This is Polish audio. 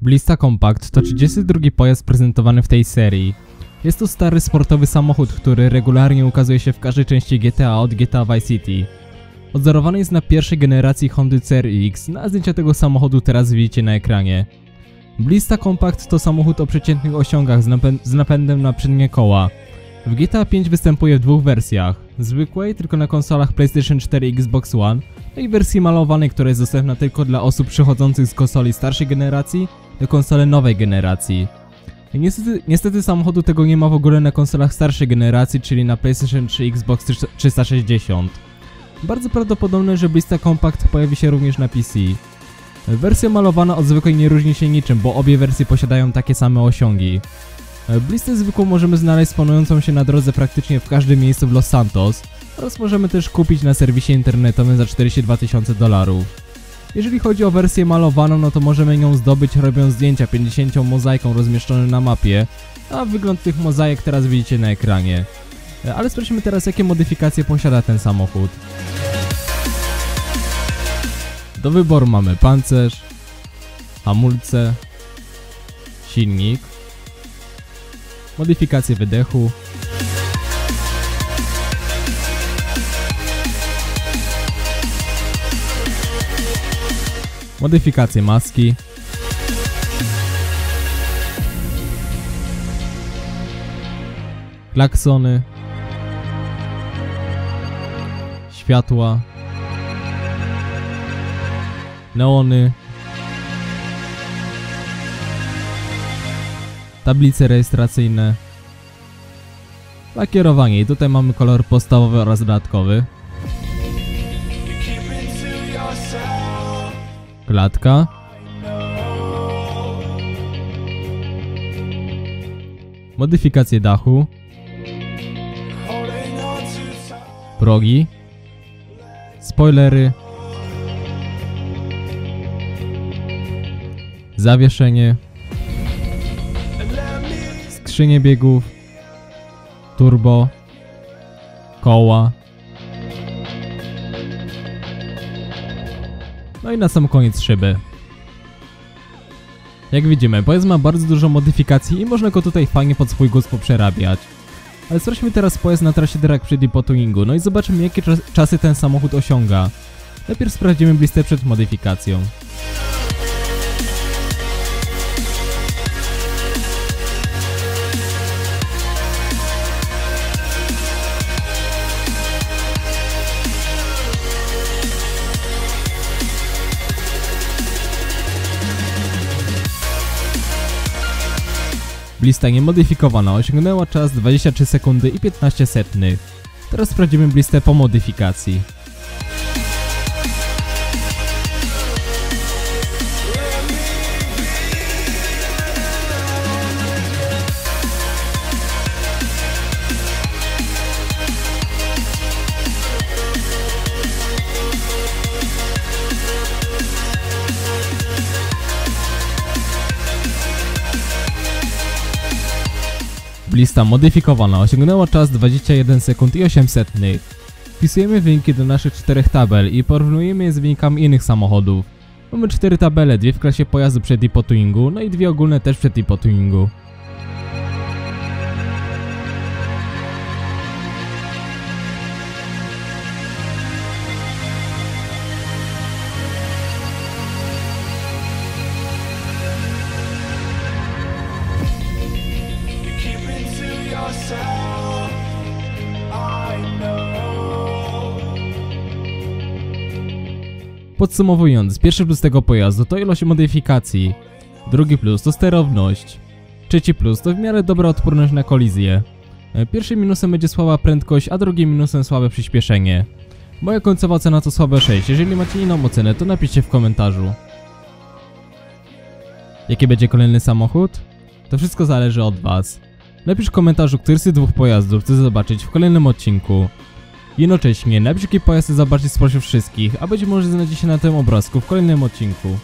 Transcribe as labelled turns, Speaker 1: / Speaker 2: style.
Speaker 1: Blista Compact to 32 pojazd prezentowany w tej serii. Jest to stary sportowy samochód, który regularnie ukazuje się w każdej części GTA od GTA Vice City. Odzorowany jest na pierwszej generacji Hondy CRX, na zdjęcia tego samochodu teraz widzicie na ekranie. Blista Compact to samochód o przeciętnych osiągach z, napę z napędem na przednie koła. W GTA 5 występuje w dwóch wersjach. Zwykłej, tylko na konsolach PlayStation 4 i Xbox One, no i wersji malowanej, która jest dostępna tylko dla osób przechodzących z konsoli starszej generacji do konsole nowej generacji. Niestety, niestety samochodu tego nie ma w ogóle na konsolach starszej generacji, czyli na PlayStation 3 Xbox 360. Bardzo prawdopodobne, że Blista Compact pojawi się również na PC. Wersja malowana od zwykłej nie różni się niczym, bo obie wersje posiadają takie same osiągi. Blistę zwykłą możemy znaleźć spanującą się na drodze praktycznie w każdym miejscu w Los Santos oraz możemy też kupić na serwisie internetowym za 42 tysiące dolarów. Jeżeli chodzi o wersję malowaną, no to możemy ją zdobyć robiąc zdjęcia 50 mozaiką rozmieszczoną na mapie, a wygląd tych mozaik teraz widzicie na ekranie. Ale sprawdźmy teraz jakie modyfikacje posiada ten samochód. Do wyboru mamy pancerz, hamulce, silnik, modyfikację wydechu, modyfikację maski, klaksony, światła, neony, tablice rejestracyjne, lakierowanie. I tutaj mamy kolor podstawowy oraz dodatkowy, klatka, modyfikacje dachu, progi, spoilery, zawieszenie, skrzynie biegów, turbo, koła. No i na sam koniec szyby. Jak widzimy, pojazd ma bardzo dużo modyfikacji i można go tutaj fajnie pod swój gust poprzerabiać. Ale sprawdźmy teraz pojazd na trasie drag przy depotuningu, no i zobaczymy jakie czas czasy ten samochód osiąga. Najpierw sprawdzimy blistę przed modyfikacją. Blista niemodyfikowana osiągnęła czas 23 sekundy i 15 setnych. Teraz sprawdzimy blistę po modyfikacji. Blista modyfikowana osiągnęła czas 21 sekund i 8 setnych. Wpisujemy wyniki do naszych czterech tabel i porównujemy je z wynikami innych samochodów. Mamy cztery tabele, dwie w klasie pojazdu przed tuningu, no i dwie ogólne też przed tuningu. Podsumowując, pierwszy plus tego pojazdu to ilość modyfikacji, drugi plus to sterowność, trzeci plus to w miarę dobra odporność na kolizję. Pierwszym minusem będzie słaba prędkość, a drugim minusem słabe przyspieszenie. Moja końcowa cena to słabe 6, jeżeli macie inną ocenę to napiszcie w komentarzu. Jaki będzie kolejny samochód? To wszystko zależy od was. Napisz w komentarzu, który z tych dwóch pojazdów chcesz zobaczyć w kolejnym odcinku. Jednocześnie napisz jaki pojazd chcesz zobaczyć spośród wszystkich, a być może znajdzie się na tym obrazku w kolejnym odcinku.